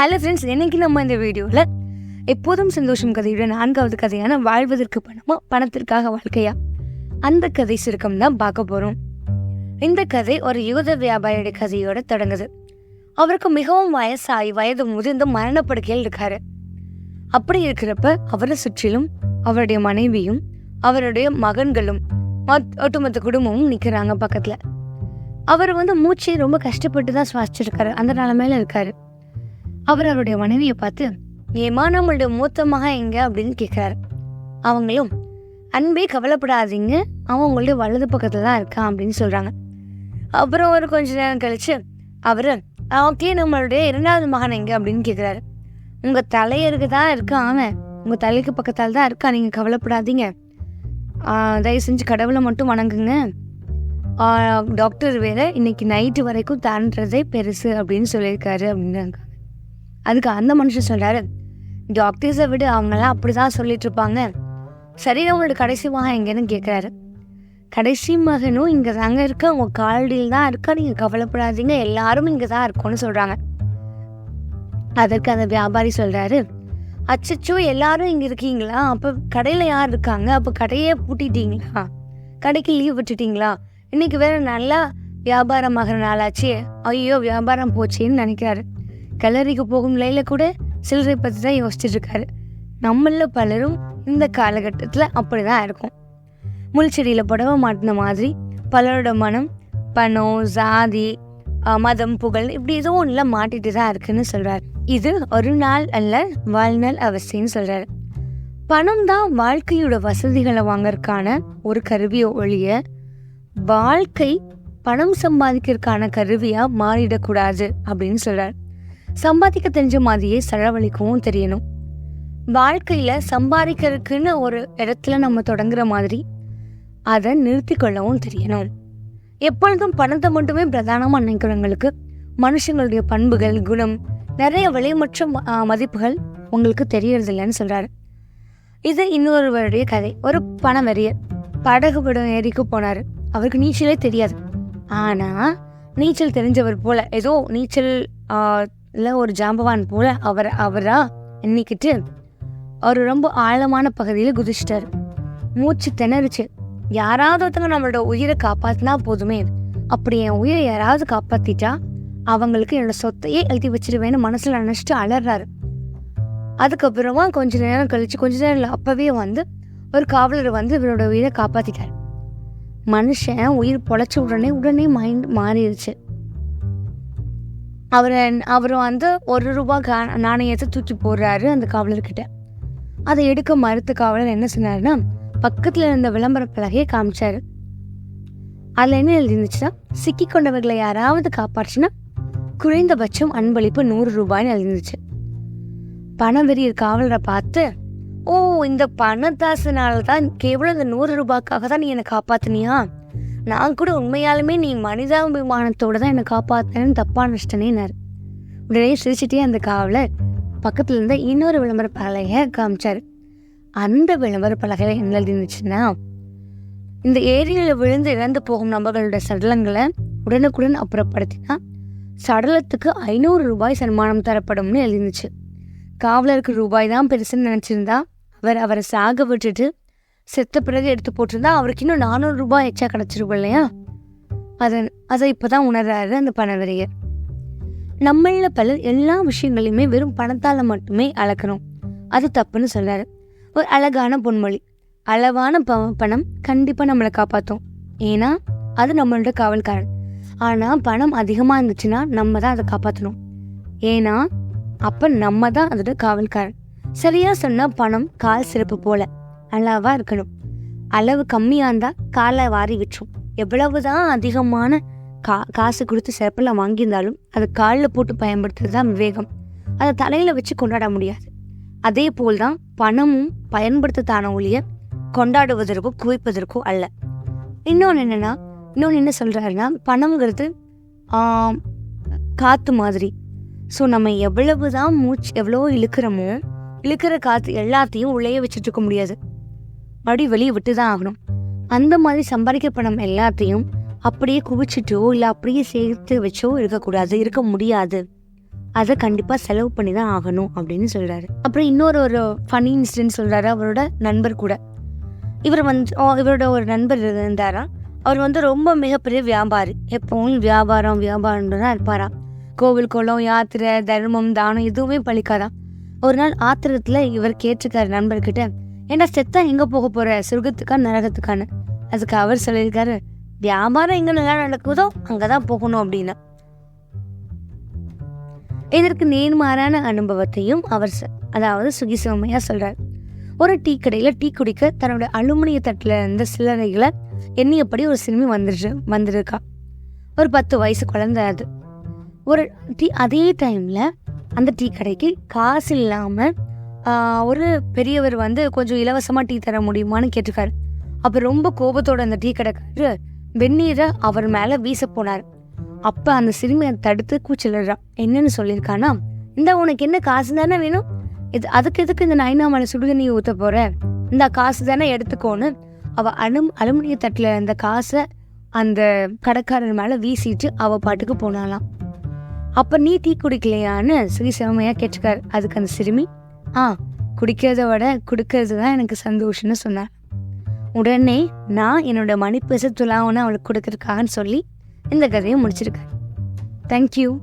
Hello friends இன்றைக்கி நம்ம இந்த வீடியோவில் எப்போதும் சந்தோஷம் கதையோட நான்காவது கதையான வாழ்வதற்கு பணமா பணத்திற்காக வாழ்க்கையா? அந்த கதை சுருக்கம் தான் பார்க்க போகிறோம் இந்த கதை ஒரு யூத வியாபாரியோட கதையோட தொடங்குது. அவருக்கு மிகவும் வயசாகி வயது முதிர்ந்து மரணப்படுக்கையில் இருக்காரு. அப்படி இருக்கிறப்ப அவரை சுற்றிலும் அவருடைய மனைவியும் அவருடைய மகன்களும் ஒட்டுமொத்த குடும்பமும் நிற்கிறாங்க பக்கத்தில். அவர் வந்து மூச்சை ரொம்ப கஷ்டப்பட்டு தான் சுவாசிச்சிருக்காரு. அந்த நிலமையில இருக்காரு. அவர் அவருடைய மனைவியை பார்த்து ஏமா நம்மளுடைய மூத்த மகன் எங்க? அப்படின்னு கேட்குறாரு அவங்களும் அன்பே கவலைப்படாதீங்க. அவன் உங்களுடைய வலது பக்கத்தில் தான் இருக்கான் அப்படின்னு சொல்கிறாங்க அப்புறம் ஒரு கொஞ்ச நேரம் கழித்து அவர் ஓகே நம்மளுடைய இரண்டாவது மகன் எங்கே? அப்படின்னு கேட்குறாரு உங்கள் தலையருக்கு தான் இருக்கான் அவன். உங்கள் தலைக்கு பக்கத்தால் தான் இருக்கான். நீங்கள் கவலைப்படாதீங்க. தயவு செஞ்சு கடவுளை மட்டும் வணங்குங்க. டாக்டர் வேற இன்னைக்கு நைட்டு வரைக்கும் தாண்டதே பெருசு அப்படின்னு சொல்லியிருக்காரு அப்படின்னாங்க அதுக்கு அந்த மனுஷன் சொல்கிறாரு டாக்டர்ஸை விட அவங்கெல்லாம் அப்படி தான் சொல்லிகிட்ருப்பாங்க சரி அவங்களோட கடைசி மகன் எங்கேன்னு கேட்குறாரு கடைசி மகனும் இங்கே தாங்க இருக்க உங்கள் காலடியில் தான் இருக்கா நீங்கள் கவலைப்படாதீங்க எல்லாரும் இங்கே தான் இருக்கோன்னு சொல்கிறாங்க அதற்கு அந்த வியாபாரி சொல்கிறாரு அச்சச்சோ எல்லாரும் இங்கே இருக்கீங்களா? அப்போ கடையில் யார் இருக்காங்க? அப்போ கடையே பூட்டிட்டீங்களா? கடைக்கு லீவ் விட்டுட்டீங்களா? இன்னைக்கு வேறு நல்லா வியாபாரம் ஆகிற நாளாச்சு. ஐயோ வியாபாரம் போச்சேன்னு நினைக்கிறாரு. கல்லறைக்கு போகும் நிலையில கூட சில்லறை பற்றி தான் யோசிச்சுட்டு இருக்காரு நம்மள பலரும் இந்த காலகட்டத்தில் அப்படி தான் இருக்கும் முள்செடியில் புடவை மாட்டின மாதிரி பலரோட மனம் பணம் ஜாதி மதம் புகழ் இப்படி ஏதோ ஒன்றில் மாட்டிட்டு தான் இருக்குன்னு சொல்கிறார் இது ஒரு நாள் அல்ல வாழ்நாள் அவசியம்னு சொல்கிறார் பணம் தான் வாழ்க்கையோட வசதிகளை வாங்கறதுக்கான ஒரு கருவியை ஒழிய வாழ்க்கை பணம் சம்பாதிக்கிறதுக்கான கருவியாக மாறிடக்கூடாது அப்படின்னு சொல்கிறார் சம்பாதிக்க தெரிஞ்ச மாதிரியே செலவழிக்கவும் தெரியணும். வாழ்க்கையில சம்பாதிக்கிறதுக்குன்னு ஒரு இடத்துல நம்ம தொடங்குற மாதிரி அதை நிறுத்தி கொள்ளவும் தெரியணும். எப்பொழுதும் பணத்தை மட்டுமே பிரதானமாக நினைக்கிறவங்களுக்கு மனுஷங்களுடைய பண்புகள் குணம் நிறைய விலைமற்ற மதிப்புகள் உங்களுக்கு தெரியறதில்லைன்னு சொல்கிறாரு இது இன்னொருவருடைய கதை. ஒரு பண வெறியர் படகு படம் ஏரிக்கு போனார். அவருக்கு நீச்சலே தெரியாது. ஆனால் நீச்சல் தெரிஞ்சவர் போல. ஏதோ நீச்சல் இல்லை ஒரு ஜாம்பவான் போல அவர் அவரா எண்ணிக்கிட்டு அவர் ரொம்ப ஆழமான பகுதியில் குதிச்சிட்டார். மூச்சு திணறுச்சு. யாராவது ஒருத்தங்க நம்மளோட உயிரை காப்பாற்றினா போதுமே. அப்படி என் உயிரை யாராவது காப்பாற்றிட்டா அவங்களுக்கு என்னோட சொத்தையே எழுதி வச்சிருவேன்னு மனசில் நினச்சிட்டு அலறாரு. அதுக்கப்புறமா கொஞ்ச நேரம் கழிச்சு கொஞ்ச நேரம் இல்ல, அப்பவே வந்து ஒரு காவலர் வந்து இவரோட உயிரை காப்பாற்றிட்டார் மனுஷன் உயிர் பொழைச்ச உடனே உடனே மைண்ட் மாறிடுச்சு. அவர் அவர் வந்து ஒரு ரூபா கா- நாணயத்தை தூக்கி போடுறாரு அந்த காவலர்கிட்ட. அதை எடுக்க மறுத்த காவலர் என்ன சொன்னாருன்னா பக்கத்தில் இருந்த விளம்பர பலகையை காமிச்சார். அதில் என்ன எழுதிருந்துச்சுன்னா சிக்கி கொண்டவர்களை யாராவது காப்பாற்றுனா குறைந்தபட்சம் அன்பளிப்பு நூறு ரூபாய்னு எழுதிருந்துச்சு. பணவெறியர் காவலரை பார்த்து ஓ இந்த பணத்தாசனால தான் கேவலம் இந்த நூறு ரூபாய்க்காக தான் நீ என்னை காப்பாத்தினியா? நான் கூட உண்மையாலுமே நீ மனிதாபிமானத்தோடு தான் என்னை காப்பாத்தினு தப்பா நினைச்சிட்டனேனாரு உடனே சிரிச்சிட்டே அந்த காவலர் பக்கத்துல இருந்த இன்னொரு விளம்பர பலகையை காமிச்சார். அந்த விளம்பர பலகையில என்ன எழுதிருந்துச்சுன்னா இந்த ஏரியில விழுந்து இறந்து போகும் நபர்களோட சடலங்களை உடனுக்குடன் அப்புறப்படுத்தினா சடலத்துக்கு ஐநூறு ரூபாய் சன்மானம் தரப்படும்னு எழுதிருந்துச்சு. காவலருக்கு ரூபாய் தான் பெருசுன்னு நினச்சிருந்தா அவர் அவரை சாக விட்டுட்டு செத்த பிறகு எடுத்து போட்டிருந்தா அவருக்கு இன்னும் நானூறு ரூபாய் எச்சா கிடச்சிருக்கும் இல்லையா? அதை அதை இப்போ தான் உணர்றாரு அந்த பணவரையர். நம்மள பலர் எல்லா விஷயங்களையுமே வெறும் பணத்தால் மட்டுமே அளக்கணும். அது தப்புன்னு சொல்கிறாரு ஒரு அழகான பொன்மொழி. அளவான ப பணம் கண்டிப்பாக நம்மளை காப்பாற்றும் ஏன்னா அது நம்மளோட காவல்காரன். ஆனால் பணம் அதிகமாக இருந்துச்சுன்னா நம்ம தான் அதை காப்பாற்றணும் ஏன்னா அப்போ நம்ம தான் அதோட காவல்காரன். சரியாக சொன்னால் பணம் கால் சிறப்பு போல. அளவாக இருக்கணும். அளவு கம்மியாக இருந்தால் காலை வாரி விட்டுரும். எவ்வளவு தான் அதிகமான கா காசு கொடுத்து சிறப்பில் வாங்கியிருந்தாலும் அதை காலில் போட்டு பயன்படுத்துறது தான் விவேகம். அதை தலையில் வச்சு கொண்டாட முடியாது. அதே போல்தான் பணமும் பயன்படுத்தத்தான ஒழிய கொண்டாடுவதற்கோ குவிப்பதற்கோ அல்ல. இன்னொன்று என்னன்னா இன்னொன்று என்ன சொல்கிறாருன்னா பணம்ங்கிறது காற்று மாதிரி. ஸோ நம்ம எவ்வளவு தான் மூச்சு எவ்வளோ இழுக்கிறோமோ இழுக்கிற காற்று எல்லாத்தையும் உள்ளேயே வச்சுட்டு இருக்க முடியாது. மறுபடியும் வெளியே விட்டு தான் ஆகணும். அந்த மாதிரி சம்பாதிக்க பணம் எல்லாத்தையும் அப்படியே குவிச்சிட்டோ இல்லை அப்படியே சேர்த்து வச்சோ இருக்கக்கூடாது இருக்க முடியாது. அதை கண்டிப்பாக செலவு பண்ணி தான் ஆகணும் அப்படின்னு சொல்கிறாரு அப்புறம் இன்னொரு ஒரு ஃபனி இன்சிடென்ட் சொல்கிறாரு அவரோட நண்பர் கூட. இவர் வந்து ஓ, இவரோட ஒரு நண்பர் இருந்தாராம் அவர் வந்து ரொம்ப மிகப்பெரிய வியாபாரி. எப்பவும் வியாபாரம் வியாபாரம் தான் இருப்பாராம் கோவில் குளம் யாத்திரை தர்மம் தானம் எதுவுமே பழிக்காதான் ஒரு நாள் ஆத்திரத்தில் இவர் கேட்டிருக்காரு நண்பர்கிட்ட ஏன்னா செத்தா எங்கே போக போகிற சொர்க்கத்துக்கா நரகத்துக்கான்னு அதுக்கு அவர் சொல்லியிருக்காரு வியாபாரம் எங்கே நல்லா நடக்குதோ அங்கே தான் போகணும் அப்படின்னு. இதற்கு நேர்மாறான அனுபவத்தையும் அவர் ச- அதாவது சுகிசிவமையாக சொல்கிறார் ஒரு டீ கடையில் டீ குடிக்க தன்னோட அலுமினிய தட்டில் இருந்த சில்லறைகளை எண்ணியபடி ஒரு சிறுமி வந்துருச்சு வந்திருக்கா? ஒரு பத்து வயசு குழந்தை அது. ஒரு டீ அதே டைமில் அந்த டீ கடைக்கு காசு இல்லாமல் ஒரு பெரியவர் வந்து கொஞ்சம் இலவசமாக டீ தர முடியுமான்னு கேட்டிருக்காரு. அப்போ ரொம்ப கோபத்தோட அந்த டீ கடைக்காரரு வெந்நீரை அவர் மேலே வீச போனார். அப்போ அந்த சிறுமியை தடுத்து கூச்சலிடுறான். என்னன்னு சொல்லியிருக்கானா? இந்த உனக்கு என்ன காசு தானே வேணும்? இது அதுக்கு எதுக்கு இந்த நைனா மேலே சுடுதண்ணி ஊற்ற போற? இந்த காசு தானே எடுத்துக்கோன்னு அவள் அலும் அலுமினிய தட்டில் இருந்த காசை அந்த கடைக்காரர் மேலே வீசிட்டு அவள் பாட்டுக்கு போனாலாம் அப்போ நீ டீ குடிக்கலையான்னு சிறி சிவமையாக கேட்டிருக்காரு. அதுக்கு அந்த சிறுமி ஆ குடிக்கிறத விட கொடுக்கறது தான் எனக்கு சந்தோஷம்னு சொன்னார். உடனே நான் என்னோட மணிப்பேச துலாவனை அவளுக்கு கொடுக்கறதுக்காகன்னு சொல்லி இந்த கதையை முடிச்சிருக்கேன். தேங்க்யூ